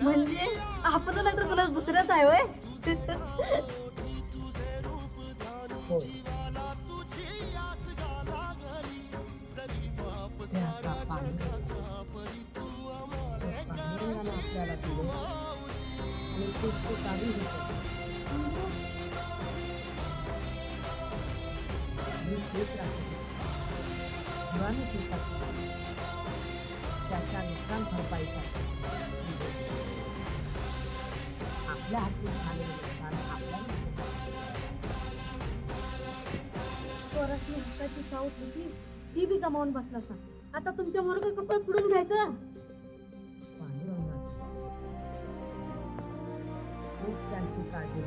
म्हणजे आपण नाही तर तुला दुसऱ्याच आहे वय हो. ते त्याच्या नुकसान भरपाईसाठी आपल्या हातून झालेले नुकसान आपल्याला पोराची हक्काची साऊथ होती ती बी गमावून बसला सा आता तुमच्या बरोबर कपड फुडून घ्यायचं? पांडुरंगाची खूप त्यांची काळजी